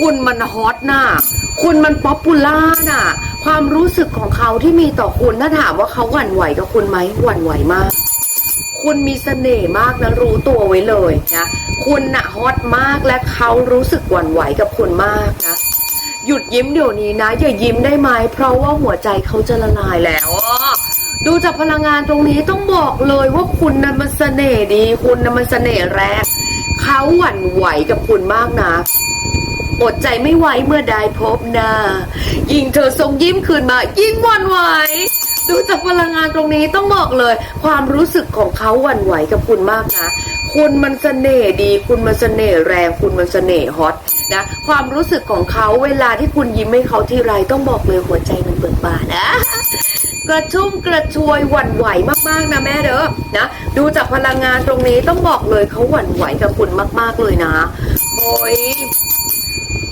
คุณมันฮอตน่ะ คุณมันป๊อปปูล่าน่ะ ความรู้สึกของเขาที่มีต่อคุณถ้าถามว่าเขาหวั่นไหวกับคุณไหมหวั่นไหวมาก คุณมีเสน่ห์มากนะรู้ตัวไว้เลยนะ คุณน่ะฮอตมากและเขารู้สึกหวั่นไหวกับคุณมากนะ หยุดยิ้มเดี๋ยวนี้นะ อย่ายิ้มได้ไหมเพราะว่าหัวใจเขาจะละลายแล้วดูจากพลังงานตรงนี้ต้องบอกเลยว่าคุณน่ะมันเสน่ห์ดี คุณน่ะมันเสน่ห์แรงเขาหวั่นไหวกับคุณมากนะ อดใจไม่ไหวเมื่อได้พบหน้า ยิ่งเธอทรงยิ้มคืนมา ยิ่งหวั่นไหวดูจากพลังงานตรงนี้ต้องบอกเลย ความรู้สึกของเขาหวั่นไหวกับคุณมากนะคุณมันเสน่ห์ดี คุณมันเสน่ห์แรง คุณมันเสน่ห์ฮอตนะความรู้สึกของเขาเวลาที่คุณยิ้มให้เขาทีไรต้องบอกเลยหัวใจมันเบิกบานนะกระชุ่มกระชวยหวั่นไหวมากๆนะแม่เด้อนะดูจากพลังงานตรงนี้ต้องบอกเลยเขาหวั่นไหวกับคุณมาก ๆเลยนะโอ้ย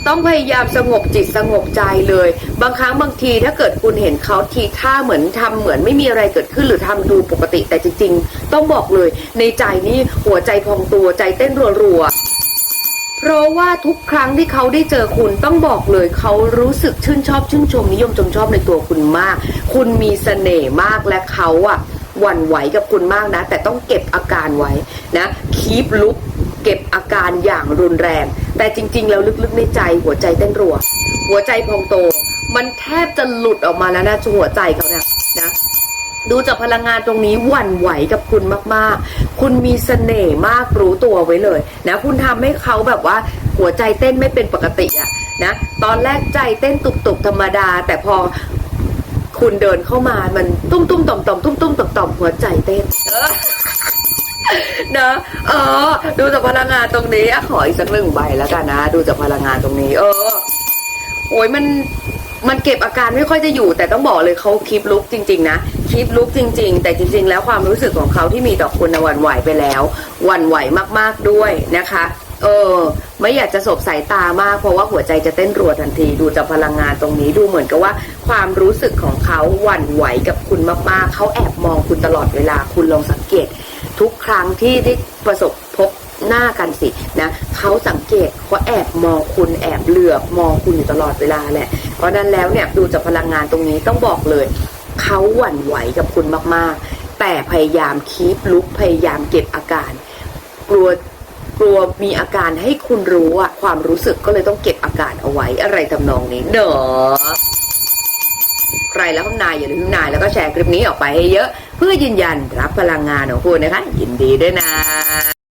ต้องพยายามสงบจิตสงบใจเลย บางครั้งบางทีถ้าเกิดคุณเห็นเขาทีท่าเหมือนทำเหมือนไม่มีอะไรเกิดขึ้นหรือทำดูปกติแต่จริง ๆ ต้องบอกเลย ในใจนี่หัวใจพองตัวใจเต้นรัวๆเพราะว่าทุกครั้งที่เขาได้เจอคุณต้องบอกเลยเขารู้สึกชื่นชอบชื่นชมนิยมชมชอบในตัวคุณมาก คุณมีเสน่ห์มากและเขาอะหวั่นไหวกับคุณมากนะ แต่ต้องเก็บอาการไว้นะคีปลุกเก็บอาการอย่างรุนแรง แต่จริง ๆ แล้วลึกๆในใจหัวใจเต้นรัว หัวใจพองโต มันแทบจะหลุดออกมาแล้วนะหัวใจเขาเนี่ยนะดูจากพลังงานตรงนี้หวั่นไหวกับคุณมากๆ คุณมีเสน่ห์มากรู้ตัวไว้เลยนะคุณทำให้เขาแบบว่าหัวใจเต้นไม่เป็นปกติอะนะตอนแรกใจเต้นตุบๆธรรมดา แต่พอคุณเดินเข้ามามันตุ้มๆต่อมๆตุ้มๆต่อมๆหัวใจเต้น เออนะเออ ดูจากพลังงานตรงนี้อะขออีกสักหนึ่งใบแล้วกันนะ ดูจากพลังงานตรงนี้ เออ โอ้ยมันมันเก็บอาการไม่ค่อยจะอยู่ แต่ต้องบอกเลยเขาคลิปลุกจริง ๆ นะคลิปลุกจริง ๆ แต่จริง ๆ แล้วความรู้สึกของเขาที่มีต่อคุณวันไหวไปแล้ววันไหวมากๆด้วยนะคะ เออ ไม่อยากจะสบสายตามาก เพราะว่าหัวใจจะเต้นรัวทันทีดูจากพลังงานตรงนี้ดูเหมือนกับว่า ความรู้สึกของเขาหวั่นไหวกับคุณมากๆ เขาแอบมองคุณตลอดเวลาคุณลองสังเกต ทุกครั้งที่ได้ประสบพบหน้ากันสินะเขาสังเกตเขาแอบมองคุณแอบเหลือบมองคุณอยู่ตลอดเวลาแหละ เพราะนั้นแล้วเนี่ยดูจากพลังงานตรงนี้ต้องบอกเลย เขาหวั่นไหวกับคุณมากๆ แต่พยายามคีปลุกพยายามเก็บอาการ กลัว ลัวมีอาการให้คุณรู้อะความรู้สึกก็เลยต้องเก็บอาการเอาไว้อะไรทำนองนี้เนอใครแล้วทำนายอย่าลืมทำนายแล้วก็แชร์คลิปนี้ออกไปให้เยอะ เพื่อยืนยันรับพลังงานของคุณนะคะ ยินดีด้วยนะ